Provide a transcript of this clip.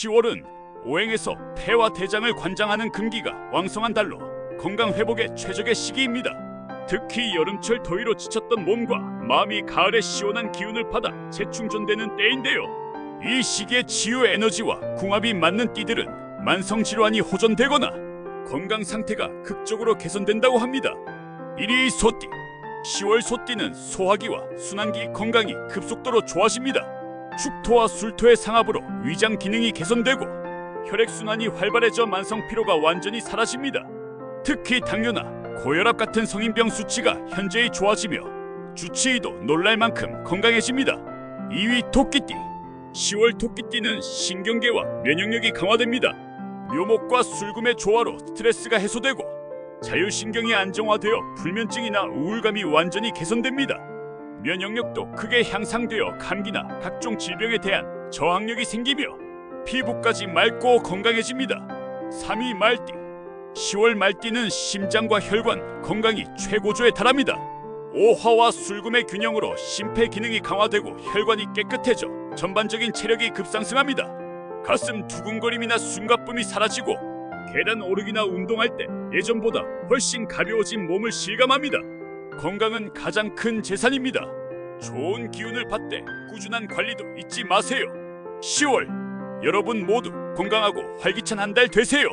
10월은 오행에서 폐와 대장을 관장하는 금기가 왕성한 달로 건강 회복에 최적의 시기입니다. 특히 여름철 더위로 지쳤던 몸과 마음이 가을의 시원한 기운을 받아 재충전되는 때인데요. 이 시기에 치유 에너지와 궁합이 맞는 띠들은 만성 질환이 호전되거나 건강 상태가 극적으로 개선된다고 합니다. 1위 소띠 10월 소띠는 소화기와 순환기 건강이 급속도로 좋아집니다. 축토와 술토의 상합으로 위장 기능이 개선되고 혈액 순환이 활발해져 만성 피로가 완전히 사라집니다. 특히 당뇨나 고혈압 같은 성인병 수치가 현저히 좋아지며 주치의도 놀랄 만큼 건강해집니다. 2위 토끼띠 10월 토끼띠는 신경계와 면역력이 강화됩니다. 묘목과 술금의 조화로 스트레스가 해소되고 자율신경이 안정화되어 불면증이나 우울감이 완전히 개선됩니다. 면역력도 크게 향상되어 감기나 각종 질병에 대한 저항력이 생기며 피부까지 맑고 건강해집니다. 3위 말띠 10월 말띠는 심장과 혈관 건강이 최고조에 달합니다. 오화와 술금의 균형으로 심폐 기능이 강화되고 혈관이 깨끗해져 전반적인 체력이 급상승합니다. 가슴 두근거림이나 숨가쁨이 사라지고 계단 오르기나 운동할 때 예전보다 훨씬 가벼워진 몸을 실감합니다. 건강은 가장 큰 재산입니다. 좋은 기운을 받되 꾸준한 관리도 잊지 마세요. 10월 여러분 모두 건강하고 활기찬 한 달 되세요.